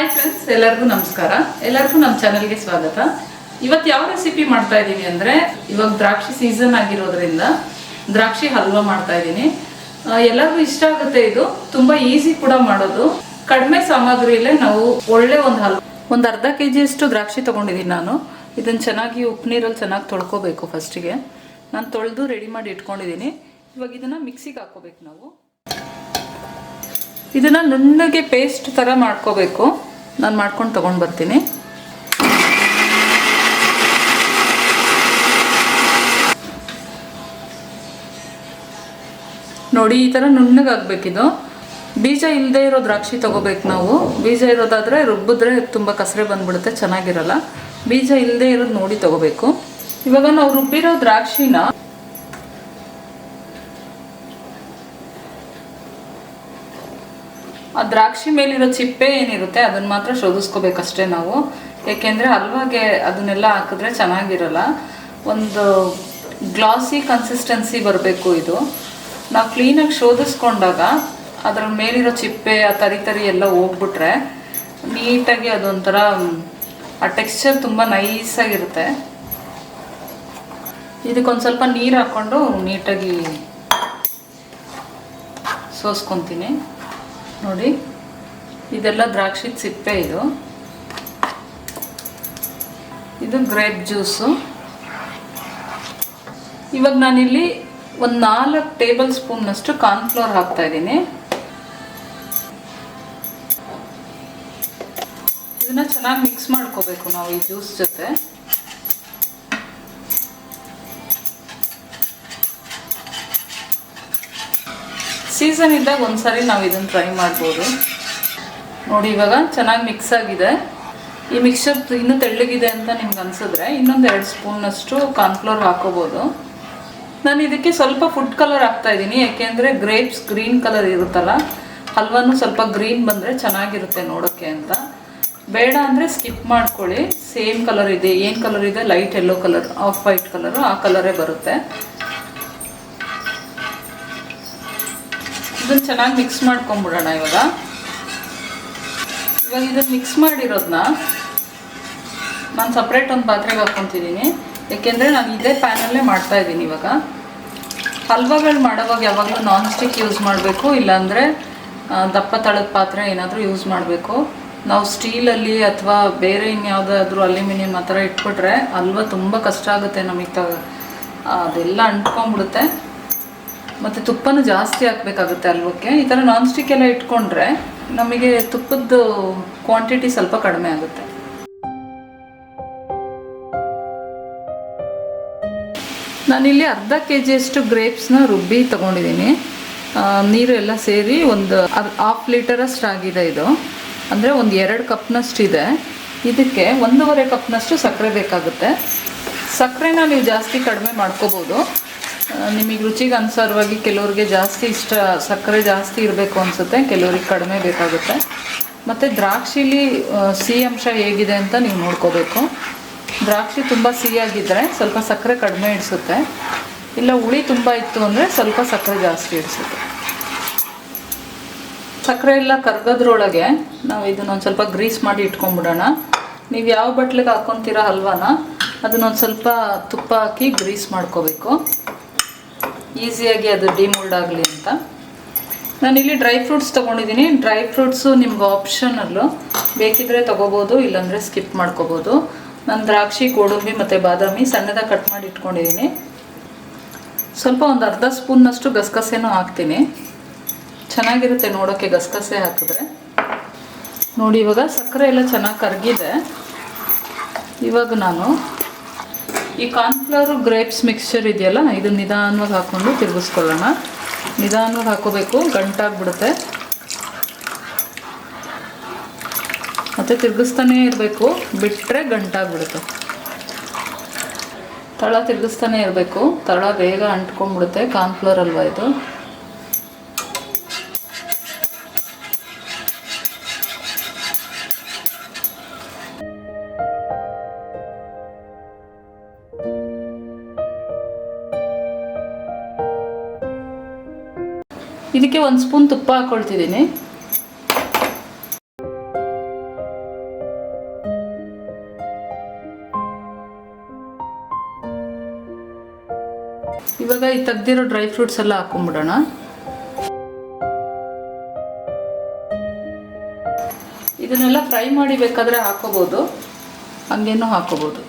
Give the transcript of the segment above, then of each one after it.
Hi friends ಎಲ್ಲರಿಗೂ ನಮಸ್ಕಾರ. ಎಲ್ಲರಿಗೂ ನಮ್ಮ ಚಾನೆಲ್ಗೆ ಸ್ವಾಗತ. ಇವತ್ತು ಯಾವ ರೆಸಿಪಿ ಮಾಡ್ತಾ ಇದ್ದೀನಿ ಅಂದರೆ, ಇವಾಗ ದ್ರಾಕ್ಷಿ ಸೀಸನ್ ಆಗಿರೋದ್ರಿಂದ ದ್ರಾಕ್ಷಿ ಹಲ್ವಾ ಮಾಡ್ತಾ ಇದ್ದೀನಿ. ಎಲ್ಲರಿಗೂ ಇಷ್ಟ ಆಗುತ್ತೆ ಇದು. ತುಂಬ ಈಸಿ ಕೂಡ ಮಾಡೋದು. ಕಡಿಮೆ ಸಾಮಗ್ರಿಯಲ್ಲೇ ನಾವು ಒಳ್ಳೆ ಒಂದು ಹಲ್ವಾ ಒಂದು ಅರ್ಧ ಕೆ ಜಿಯಷ್ಟು ದ್ರಾಕ್ಷಿ ತೊಗೊಂಡಿದ್ದೀನಿ ನಾನು. ಇದನ್ನು ಚೆನ್ನಾಗಿ ಉಪ್ಪು ನೀರಲ್ಲಿ ಚೆನ್ನಾಗಿ ತೊಳ್ಕೋಬೇಕು ಫಸ್ಟಿಗೆ ನಾನು ತೊಳೆದು ರೆಡಿ ಮಾಡಿ ಇಟ್ಕೊಂಡಿದ್ದೀನಿ. ಇವಾಗ ಇದನ್ನು ಮಿಕ್ಸಿಗೆ ಹಾಕೋಬೇಕು ನಾವು. ಇದನ್ನ ನುಣ್ಣಗೆ ಪೇಸ್ಟ್ ಥರ ಮಾಡ್ಕೋಬೇಕು. ನಾನು ಮಾಡ್ಕೊಂಡು ತೊಗೊಂಡು ಬರ್ತೀನಿ. ನೋಡಿ, ಈ ಥರ ನುಣ್ಣಗಾಗಬೇಕಿದು. ಬೀಜ ಇಲ್ಲದೆ ಇರೋ ದ್ರಾಕ್ಷಿ ತಗೋಬೇಕು ನಾವು. ಬೀಜ ಇರೋದಾದರೆ ರುಬ್ಬಿದ್ರೆ ತುಂಬ ಕಸರೆ ಬಂದ್ಬಿಡುತ್ತೆ, ಚೆನ್ನಾಗಿರಲ್ಲ. ಬೀಜ ಇಲ್ಲದೆ ಇರೋದು ನೋಡಿ ತಗೋಬೇಕು. ಇವಾಗ ನಾವು ರುಬ್ಬಿರೋ ದ್ರಾಕ್ಷಿನ ಆ ದ್ರಾಕ್ಷಿ ಮೇಲಿರೋ ಚಿಪ್ಪೆ ಏನಿರುತ್ತೆ ಅದನ್ನ ಮಾತ್ರ ಶೋಧಿಸ್ಕೋಬೇಕಷ್ಟೇ ನಾವು. ಯಾಕೆಂದ್ರೆ ಹಲ್ವಾಗೆ ಅದನ್ನೆಲ್ಲ ಹಾಕಿದ್ರೆ ಚೆನ್ನಾಗಿರಲ್ಲ. ಒಂದು ಗ್ಲಾಸಿ ಕನ್ಸಿಸ್ಟೆನ್ಸಿ ಬರಬೇಕು ಇದು. ನಾವು ಕ್ಲೀನಾಗಿ ಶೋಧಿಸ್ಕೊಂಡಾಗ ಅದರ ಮೇಲಿರೋ ಚಿಪ್ಪೆ, ಆ ತರಿ ತರಿ ಎಲ್ಲ ಹೋಗ್ಬಿಟ್ರೆ ನೀಟಾಗಿ ಅದೊಂಥರ, ಆ ಟೆಕ್ಸ್ಚರ್ ತುಂಬ ನೈಸಾಗಿರುತ್ತೆ ಇದಕ್ಕೊಂದು ಸ್ವಲ್ಪ ನೀರು ಹಾಕ್ಕೊಂಡು ನೀಟಾಗಿ ಸೋಸ್ಕೊತೀನಿ. ನೋಡಿ. ಇದೆಲ್ಲ ದ್ರಾಕ್ಷಿ ಸಿಪ್ಪೆ ಇದು. ಇದು ಗ್ರೇಪ್ ಜ್ಯೂಸು ಇವಾಗ ನಾನಿಲ್ಲಿ ಒಂದು ನಾಲ್ಕು ಟೇಬಲ್ ಸ್ಪೂನ್ನಷ್ಟು ಕಾರ್ನ್ಫ್ಲೋರ್ ಹಾಕ್ತಾ ಇದ್ದೀನಿ. ಇದನ್ನ ಚೆನ್ನಾಗಿ ಮಿಕ್ಸ್ ಮಾಡ್ಕೋಬೇಕು ನಾವು ಈ ಜ್ಯೂಸ್ ಜೊತೆ. ಸೀಸನ್ ಇದ್ದಾಗ ಒಂದ್ಸರಿ ನಾವು ಇದನ್ನು ಟ್ರೈ ಮಾಡ್ಬೋದು. ನೋಡಿ, ಇವಾಗ ಚೆನ್ನಾಗಿ ಮಿಕ್ಸ್ ಆಗಿದೆ. ಈ ಮಿಕ್ಸರ್ ಇನ್ನೂ ತೆಳ್ಳಗಿದೆ ಅಂತ ನಿಮ್ಗೆ ಅನ್ಸಿದ್ರೆ ಇನ್ನೊಂದು ಎರಡು ಸ್ಪೂನಷ್ಟು ಕಾರ್ನ್ಫ್ಲೋರ್ ಹಾಕೋಬೋದು. ನಾನು ಇದಕ್ಕೆ ಸ್ವಲ್ಪ ಫುಡ್ ಕಲರ್ ಹಾಕ್ತಾ ಇದ್ದೀನಿ, ಯಾಕೆಂದರೆ ಗ್ರೇಪ್ಸ್ ಗ್ರೀನ್ ಕಲರ್ ಇರುತ್ತಲ್ಲ, ಹಲ್ವಾನು ಸ್ವಲ್ಪ ಗ್ರೀನ್ ಬಂದರೆ ಚೆನ್ನಾಗಿರುತ್ತೆ ನೋಡೋಕ್ಕೆ ಅಂತ. ಬೇಡ ಅಂದರೆ ಸ್ಕಿಪ್ ಮಾಡ್ಕೊಳ್ಳಿ ಸೇಮ್ ಕಲರ್ ಇದೆ, ಏನು ಕಲರ್ ಇದೆ? Light yellow colour off white colour ಆ ಕಲರೇ ಬರುತ್ತೆ. ಇದನ್ನು ಚೆನ್ನಾಗಿ ಮಿಕ್ಸ್ ಮಾಡ್ಕೊಂಬಿಡೋಣ ಇವಾಗ. ಇವಾಗ ಇದನ್ನು ಮಿಕ್ಸ್ ಮಾಡಿರೋದನ್ನ ನಾನು ಸಪ್ರೇಟ್ ಒಂದು ಪಾತ್ರೆಗೆ ಹಾಕ್ಕೊತಿದ್ದೀನಿ ಯಾಕೆಂದರೆ ನಾನು ಇದೇ ಪ್ಯಾನಲ್ಲೇ ಮಾಡ್ತಾ ಇದ್ದೀನಿ ಇವಾಗ. ಹಲ್ವಾಗಳು ಮಾಡೋವಾಗ ಯಾವಾಗಲೂ ನಾನ್ ಸ್ಟಿಕ್ ಯೂಸ್ ಮಾಡಬೇಕು, ಇಲ್ಲಾಂದರೆ ದಪ್ಪ ತಳದ ಪಾತ್ರೆ ಏನಾದರೂ ಯೂಸ್ ಮಾಡಬೇಕು. ನಾವು ಸ್ಟೀಲಲ್ಲಿ ಅಥವಾ ಬೇರೆ ಇನ್ಯಾವುದಾದ್ರೂ ಅಲ್ಯೂಮಿನಿಯಂ ಆ ಥರ ಇಟ್ಬಿಟ್ರೆ ಹಲ್ವಾ ತುಂಬ ಕಷ್ಟ ಆಗುತ್ತೆ ನಮಗೆ ತ ಅದೆಲ್ಲ ಅಂಟ್ಕೊಂಡ್ಬಿಡುತ್ತೆ ಮತ್ತು ತುಪ್ಪನೂ ಜಾಸ್ತಿ ಹಾಕಬೇಕಾಗುತ್ತೆ ಹಲ್ವಕ್ಕೆ. ಈ ಥರ ನಾನ್ ಸ್ಟಿಕ್ ಎಲ್ಲ ಇಟ್ಕೊಂಡ್ರೆ ನಮಗೆ ತುಪ್ಪದ ಕ್ವಾಂಟಿಟಿ ಸ್ವಲ್ಪ ಕಡಿಮೆ ಆಗುತ್ತೆ. ನಾನಿಲ್ಲಿ ಅರ್ಧ ಕೆ ಜಿಯಷ್ಟು ಗ್ರೇಪ್ಸ್ನ ರುಬ್ಬಿ ತೊಗೊಂಡಿದ್ದೀನಿ. ನೀರು ಎಲ್ಲ ಸೇರಿ ಒಂದು ಹಾಫ್ ಲೀಟರಷ್ಟು ಆಗಿದೆ ಇದು. ಅಂದರೆ ಒಂದು ಎರಡು ಕಪ್ನಷ್ಟು ಇದೆ. ಇದಕ್ಕೆ ಒಂದೂವರೆ ಕಪ್ನಷ್ಟು ಸಕ್ಕರೆ ಬೇಕಾಗುತ್ತೆ. ಸಕ್ಕರೆನ ನೀವು ಜಾಸ್ತಿ ಕಡಿಮೆ ಮಾಡ್ಕೋಬೋದು. ನಿಮಗೆ ರುಚಿಗೆ ಅನುಸಾರವಾಗಿ ಕೆಲವ್ರಿಗೆ ಜಾಸ್ತಿ ಇಷ್ಟ, ಸಕ್ಕರೆ ಜಾಸ್ತಿ ಇರಬೇಕು ಅನಿಸುತ್ತೆ, ಕೆಲವ್ರಿಗೆ ಕಡಿಮೆ ಬೇಕಾಗುತ್ತೆ. ಮತ್ತು ದ್ರಾಕ್ಷಿಲಿ ಸಿಹಿ ಅಂಶ ಹೇಗಿದೆ ಅಂತ ನೀವು ನೋಡ್ಕೋಬೇಕು. ದ್ರಾಕ್ಷಿ ತುಂಬ ಸಿಹಿಯಾಗಿದ್ದರೆ ಸ್ವಲ್ಪ ಸಕ್ಕರೆ ಕಡಿಮೆ ಇಡಿಸುತ್ತೆ. ಇಲ್ಲ, ಹುಳಿ ತುಂಬ ಇತ್ತು ಅಂದರೆ ಸ್ವಲ್ಪ ಸಕ್ಕರೆ ಜಾಸ್ತಿ ಇಡಿಸುತ್ತೆ. ಸಕ್ಕರೆ ಎಲ್ಲ ಕರ್ಗೋದ್ರೊಳಗೆ ನಾವು ಇದನ್ನೊಂದು ಸ್ವಲ್ಪ ಗ್ರೀಸ್ ಮಾಡಿ ಇಟ್ಕೊಂಡ್ಬಿಡೋಣ. ನೀವು ಯಾವ ಬಟ್ಲಿಗೆ ಹಾಕ್ಕೊತೀರ ಹಲ್ವಾನ, ಅದನ್ನೊಂದು ಸ್ವಲ್ಪ ತುಪ್ಪ ಹಾಕಿ ಗ್ರೀಸ್ ಮಾಡ್ಕೋಬೇಕು. ಈಸಿಯಾಗಿ ಅದು ಡಿಮೋಲ್ಡ್ ಆಗಲಿ ಅಂತ. ನಾನಿಲ್ಲಿ ಡ್ರೈ ಫ್ರೂಟ್ಸ್ ತೊಗೊಂಡಿದ್ದೀನಿ. ಡ್ರೈ ಫ್ರೂಟ್ಸು ನಿಮ್ಗೆ ಆಪ್ಷನಲ್ಲು ಬೇಕಿದ್ರೆ ತೊಗೋಬೋದು, ಇಲ್ಲಾಂದರೆ ಸ್ಕಿಪ್ ಮಾಡ್ಕೋಬೋದು. ನಾನು ದ್ರಾಕ್ಷಿ, ಗೋಡಂಬಿ ಮತ್ತು ಬಾದಾಮಿ ಸಣ್ಣದಾಗಿ ಕಟ್ ಮಾಡಿ ಇಟ್ಕೊಂಡಿದ್ದೀನಿ ಸ್ವಲ್ಪ ಒಂದು ಅರ್ಧ ಸ್ಪೂನ್ನಷ್ಟು ಗಸಗಸೆನೂ ಹಾಕ್ತೀನಿ. ಚೆನ್ನಾಗಿರುತ್ತೆ ನೋಡೋಕ್ಕೆ ಗಸಗಸೆ ಹಾಕಿದ್ರೆ. ನೋಡಿ, ಇವಾಗ ಸಕ್ಕರೆ ಎಲ್ಲ ಚೆನ್ನಾಗಿ ಕರಗಿದೆ. ಇವಾಗ ನಾನು ಈ ಕಾರ್ನ್ಫ್ಲವರು ಗ್ರೇಪ್ಸ್ ಮಿಕ್ಸ್ಚರ್ ಇದೆಯಲ್ಲ, ಇದನ್ನ ನಿಧಾನವಾಗಿ ಹಾಕ್ಕೊಂಡು ತಿರುಗಿಸ್ಕೊಳ್ಳೋಣ. ನಿಧಾನವಾಗಿ ಹಾಕೋಬೇಕು, ಗಂಟಾಗ್ಬಿಡುತ್ತೆ. ಮತ್ತು ತಿರುಗಿಸ್ತಾನೇ ಇರಬೇಕು ಬಿಟ್ಟರೆ ಗಂಟಾಗ್ಬಿಡುತ್ತೆ. ತಳ ತಿರುಗಿಸ್ತಾನೆ ಇರಬೇಕು, ತಳ ಬೇಗ ಅಂಟ್ಕೊಂಡ್ಬಿಡುತ್ತೆ, ಕಾರ್ನ್ಫ್ಲವರ್ ಅಲ್ವಾ ಇದು. ಇದಕ್ಕೆ ಒಂದು ಸ್ಪೂನ್ ತುಪ್ಪ ಹಾಕ್ಕೊಳ್ತಿದ್ದೀನಿ ಇವಾಗ ಈ ತೆಗ್ದಿರೋ ಡ್ರೈ ಫ್ರೂಟ್ಸ್ ಎಲ್ಲ ಹಾಕೊಂಡ್ಬಿಡೋಣ. ಇದನ್ನೆಲ್ಲ ಫ್ರೈ ಮಾಡಿ ಬೇಕಾದರೆ ಹಾಕೋಬೋದು. ಹಂಗೇನು ಹಾಕೋಬೋದು.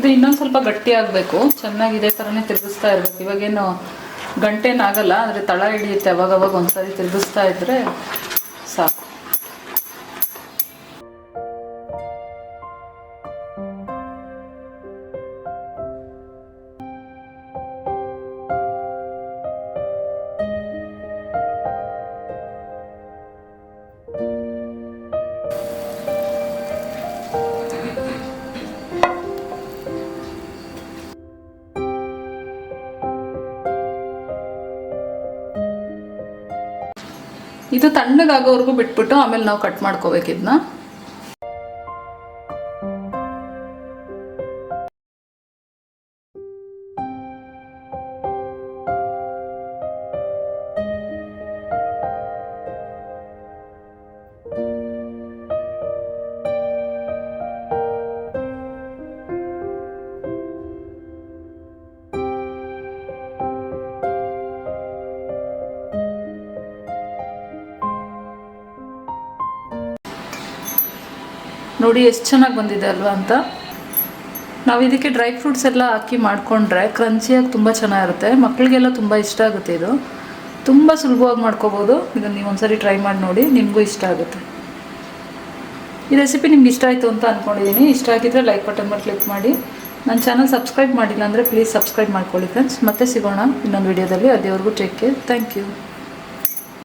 ಇದು ಇನ್ನೊಂದು ಸ್ವಲ್ಪ ಗಟ್ಟಿ ಆಗಬೇಕು. ಚೆನ್ನಾಗಿ ಇದೇ ಥರನೇ ತಿರುಗಿಸ್ತಾ ಇರ್ಬೇಕು. ಇವಾಗೇನು ಗಂಟೇನಾಗಲ್ಲ, ಆದರೆ ತಳ ಹಿಡಿಯುತ್ತೆ. ಅವಾಗವಾಗ ಅವಾಗ ಒಂದ್ಸರಿ ತಿರುಗಿಸ್ತಾ ಇದ್ರೆ ಇದು ತಣ್ಣಗಾಗೋವರೆಗೂ ಬಿಟ್ಬಿಟ್ಟು ಆಮೇಲೆ ನಾವು ಕಟ್ ಮಾಡ್ಕೋಬೇಕು ಇದನ್ನ. ನೋಡಿ ಎಷ್ಟು ಚೆನ್ನಾಗಿ ಬಂದಿದೆ ಅಲ್ವಾ ಅಂತ. ನಾವು ಇದಕ್ಕೆ ಡ್ರೈ ಫ್ರೂಟ್ಸ್ ಎಲ್ಲ ಹಾಕಿ ಮಾಡಿಕೊಂಡ್ರೆ ಕ್ರಂಚಿಯಾಗಿ ತುಂಬ ಚೆನ್ನಾಗಿರುತ್ತೆ. ಮಕ್ಕಳಿಗೆಲ್ಲ ತುಂಬ ಇಷ್ಟ ಆಗುತ್ತೆ ಇದು. ತುಂಬ ಸುಲಭವಾಗಿ ಮಾಡ್ಕೋಬೋದು. ಇದನ್ನು ನೀವು ಒಂದ್ಸರಿ ಟ್ರೈ ಮಾಡಿ ನೋಡಿ, ನಿಮಗೂ ಇಷ್ಟ ಆಗುತ್ತೆ. ಈ ರೆಸಿಪಿ ನಿಮ್ಗೆ ಇಷ್ಟ ಆಯಿತು ಅಂತ ಅಂದ್ಕೊಂಡಿದ್ದೀನಿ ಇಷ್ಟ ಆಗಿದ್ರೆ ಲೈಕ್ ಬಟನ್ ಮೇಲೆ ಕ್ಲಿಕ್ ಮಾಡಿ. ನನ್ನ ಚಾನಲ್ ಸಬ್ಸ್ಕ್ರೈಬ್ ಮಾಡಿಲ್ಲ ಅಂದರೆ ಪ್ಲೀಸ್ ಸಬ್ಸ್ಕ್ರೈಬ್ ಮಾಡ್ಕೊಳ್ಳಿ ಫ್ರೆಂಡ್ಸ್ ಮತ್ತೆ ಸಿಗೋಣ ಇನ್ನೊಂದು ವಿಡಿಯೋದಲ್ಲಿ ಅದೇವರೆಗೂ ಟೇಕ್ ಕೇರ್ ಥ್ಯಾಂಕ್ ಯು